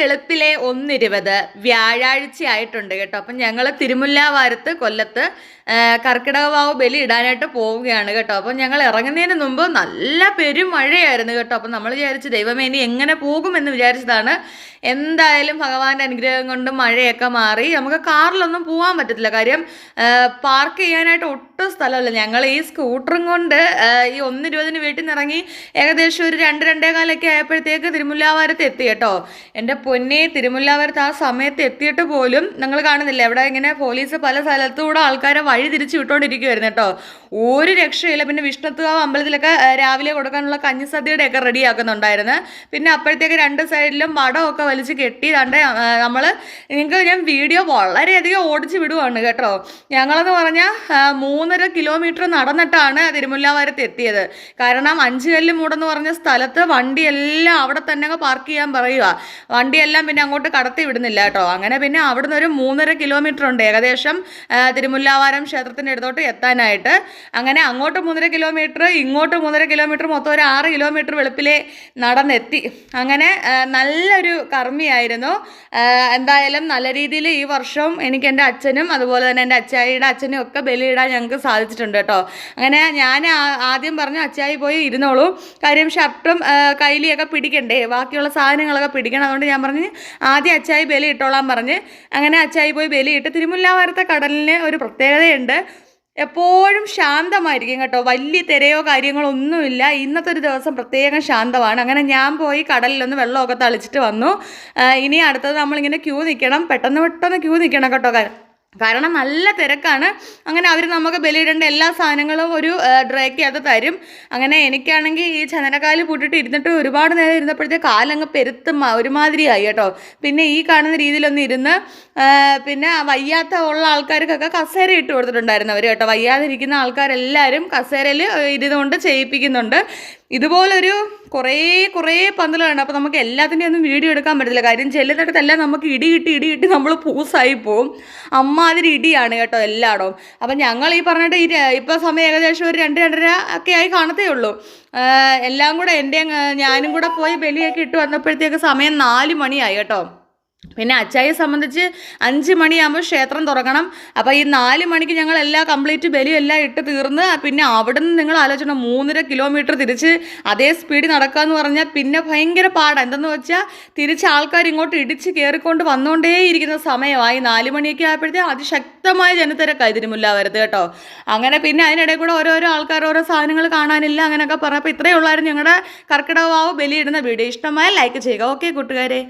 വെളുപ്പിലെ ഒന്നിരുപത് വ്യാഴാഴ്ച ആയിട്ടുണ്ട് കേട്ടോ. അപ്പം ഞങ്ങൾ തിരുമുല്ലാവാരത്ത് കൊല്ലത്ത് ആ, കർക്കിടക വാവ് ബലി ഇടാനായിട്ട് പോവുകയാണ് കേട്ടോ. അപ്പം ഞങ്ങൾ ഇറങ്ങുന്നതിന് മുമ്പ് നല്ല പെരുമഴയായിരുന്നു കേട്ടോ. അപ്പം നമ്മൾ വിചാരിച്ചു ദൈവമേ ഇനി എങ്ങനെ പോകുമെന്ന് വിചാരിച്ചതാണ്. എന്തായാലും ഭഗവാന്റെ അനുഗ്രഹം കൊണ്ട് മഴയൊക്കെ മാറി. നമുക്ക് കാറിലൊന്നും പോകാൻ പറ്റത്തില്ല. കാര്യം പാർക്ക് ചെയ്യാനായിട്ട് ഒട്ടും സ്ഥലമില്ല. ഞങ്ങൾ ഈ സ്കൂട്ടറും കൊണ്ട് ഈ ഒന്ന് ഇരുപതിന് വീട്ടിൽ നിന്ന് ഇറങ്ങി ഏകദേശം ഒരു രണ്ട് രണ്ടേ കാലൊക്കെ ആയപ്പോഴത്തേക്ക് തിരുമുല്ലാവാരത്ത് എത്തി കേട്ടോ. എന്റെ പൊന്നെ തിരുമുല്ലാവാരത്ത് ആ സമയത്ത് എത്തിയിട്ട് പോലും നിങ്ങൾ കാണുന്നില്ല. ഇവിടെ ഇങ്ങനെ പോലീസ് പല സ്ഥലത്തുകൂടെ ആൾക്കാരെ വഴി തിരിച്ചു വിട്ടുകൊണ്ടിരിക്കുവായിരുന്നു കേട്ടോ. ഒരു രക്ഷയില്ല. പിന്നെ വിഷ്ണുത്തുകാവ് അമ്പലത്തിലൊക്കെ രാവിലെ കൊടുക്കാനുള്ള കഞ്ഞിസദ്യയുടെ ഒക്കെ റെഡിയാക്കുന്നുണ്ടായിരുന്നു. പിന്നെ അപ്പോഴത്തേക്ക് രണ്ട് സൈഡിലും മടമൊക്കെ വലിച്ച് കെട്ടി കണ്ട് നമ്മൾ നിങ്ങൾക്ക് ഞാൻ വീഡിയോ വളരെയധികം ഓടിച്ച് വിടുവാണ് കേട്ടോ. ഞങ്ങളെന്ന് പറഞ്ഞാൽ മൂന്നര കിലോമീറ്റർ നടന്നിട്ടാണ് തിരുമുല്ലാവാരത്ത് എത്തിയത്. കാരണം അഞ്ച് കല്ല് മൂടെന്ന് പറഞ്ഞ സ്ഥലത്ത് വണ്ടിയെല്ലാം അവിടെ തന്നെ പാർക്ക് ചെയ്യാൻ പറയുക വണ്ടിയെല്ലാം പിന്നെ അങ്ങോട്ട് കടത്തി വിടുന്നില്ല കേട്ടോ. അങ്ങനെ പിന്നെ അവിടുന്ന് ഒരു മൂന്നര കിലോമീറ്റർ ഉണ്ട്. ഏകദേശം തിരുമുല്ലാവാരം ക്ഷേത്രത്തിന്റെ അടുത്തോട്ട് എത്താനായിട്ട്. അങ്ങനെ അങ്ങോട്ട് മൂന്നര കിലോമീറ്റർ ഇങ്ങോട്ട് മൂന്നര കിലോമീറ്റർ മൊത്തം ഒരു ആറ് കിലോമീറ്റർ വെളുപ്പിലെ നടന്നെത്തി. അങ്ങനെ നല്ലൊരു കർമ്മിയായിരുന്നു. എന്തായാലും നല്ല രീതിയിൽ ഈ വർഷം എനിക്ക് എന്റെ അച്ഛനും അതുപോലെ തന്നെ എന്റെ അച്ചായിയുടെ അച്ഛനും ഒക്കെ ബലിയിടാൻ ഞങ്ങൾക്ക് സാധിച്ചിട്ടുണ്ട് കേട്ടോ. അങ്ങനെ ഞാൻ ആദ്യം പറഞ്ഞു അച്ചായി പോയി ഇരുന്നോളൂ. കാര്യം ഷർട്ടും കൈലിയൊക്കെ പിടിക്കണ്ടേ? ബാക്കിയുള്ള സാധനങ്ങളൊക്കെ പിടിക്കണം അതുകൊണ്ട് ഞാൻ പറഞ്ഞ് ആദ്യം അച്ചായി ബലി ഇട്ടോളാൻ പറഞ്ഞ്. അങ്ങനെ അച്ചായി പോയി ബലി ഇട്ട് തിരുമുല്ലാവാരത്തെ കടലിന് ഒരു പ്രത്യേകതയുണ്ട്. എപ്പോഴും ശാന്തമായിരിക്കും കേട്ടോ. വലിയ തിരയോ കാര്യങ്ങളോ ഒന്നുമില്ല. ഇന്നത്തെ ഒരു ദിവസം പ്രത്യേകം ശാന്തമാണ്. അങ്ങനെ ഞാൻ പോയി കടലിലൊന്ന് വെള്ളമൊക്കെ തളിച്ചിട്ട് വന്നു. ഇനി അടുത്തത് നമ്മളിങ്ങനെ ക്യൂ നിൽക്കണം. പെട്ടെന്ന് പെട്ടെന്ന് ക്യൂ നിൽക്കണം കേട്ടോ. കാരണം നല്ല തിരക്കാണ്. അങ്ങനെ അവർ നമുക്ക് ബലിയിടേണ്ട എല്ലാ സാധനങ്ങളും ഒരു ഡ്രേക്കകത്ത് തരും. അങ്ങനെ എനിക്കാണെങ്കിൽ ഈ ചന്ദനക്കാൽ പൂട്ടിട്ട് ഇരുന്നിട്ട് ഒരുപാട് നേരം ഇരുന്നപ്പോഴത്തേക്ക് കാലങ്ങ് പെരുത്ത് ഒരുമാതിരിയായി കേട്ടോ. പിന്നെ ഈ കാണുന്ന രീതിയിലൊന്നും ഇരുന്ന് പിന്നെ വയ്യാത്ത ഉള്ള ആൾക്കാർക്കൊക്കെ കസേര ഇട്ട് കൊടുത്തിട്ടുണ്ടായിരുന്നു അവർ കേട്ടോ. വയ്യാതിരിക്കുന്ന ആൾക്കാരെല്ലാവരും കസേരയിൽ ഇരുന്നുകൊണ്ട് ചെയ്യിപ്പിക്കുന്നുണ്ട്. ഇതുപോലൊരു കുറേ കുറേ പന്തലുണ്ട് അപ്പോൾ നമുക്ക് എല്ലാത്തിന്റെ ഒന്നും വീഡിയോ എടുക്കാൻ പറ്റില്ല കാര്യം ചെല്ലുന്നിടത്തെല്ലാം നമുക്ക് ഇടി കിട്ടി ഇടി കിട്ടി നമ്മൾ പൂസായി പോവും. അമ്മാതിരി ഇടിയാണ് കേട്ടോ എല്ലായിടവും. അപ്പം ഞങ്ങൾ ഈ പറഞ്ഞിട്ട് ഈ ഇപ്പോൾ സമയം ഏകദേശം ഒരു രണ്ട് രണ്ടര ഒക്കെ ആയി കാണത്തേ ഉള്ളൂ. എല്ലാം കൂടെ എന്റെ ഞാനും കൂടെ പോയി ബലിയൊക്കെ ഇട്ട് വന്നപ്പോഴത്തേക്ക് സമയം നാല് മണിയായി കേട്ടോ. പിന്നെ അച്ചായെ സംബന്ധിച്ച് അഞ്ച് മണിയാകുമ്പോൾ ക്ഷേത്രം തുറക്കണം. അപ്പോൾ ഈ നാല് മണിക്ക് ഞങ്ങൾ എല്ലാ കംപ്ലീറ്റ് ബലിയും എല്ലാം ഇട്ട് തീർന്ന് പിന്നെ അവിടെ നിന്ന് നിങ്ങൾ ആലോചിക്കണം മൂന്നര കിലോമീറ്റർ തിരിച്ച് അതേ സ്പീഡിൽ നടക്കുക എന്ന് പറഞ്ഞാൽ പിന്നെ ഭയങ്കര പാടാണ് എന്തെന്ന് വെച്ചാൽ തിരിച്ച് ആൾക്കാർ ഇങ്ങോട്ട് ഇടിച്ച് കയറിക്കൊണ്ട് വന്നുകൊണ്ടേയിരിക്കുന്ന സമയമായി നാല് മണിയൊക്കെ ആയപ്പോഴത്തേക്ക് അതിശക്തമായ ജനത്തിരക്കായി വരുത് കേട്ടോ. അങ്ങനെ പിന്നെ അതിനിടയിൽ കൂടെ ഓരോരോ ആൾക്കാർ ഓരോ സാധനങ്ങൾ കാണാനില്ല അങ്ങനെയൊക്കെ പറഞ്ഞപ്പോൾ ഇത്രയേ ഉള്ളായിരുന്നു ഞങ്ങളുടെ കർക്കിടക വാവ് ബലിയിടുന്ന വീഡിയോ. ഇഷ്ടമായ ലൈക്ക് ചെയ്യുക. ഓക്കെ കൂട്ടുകാരെ.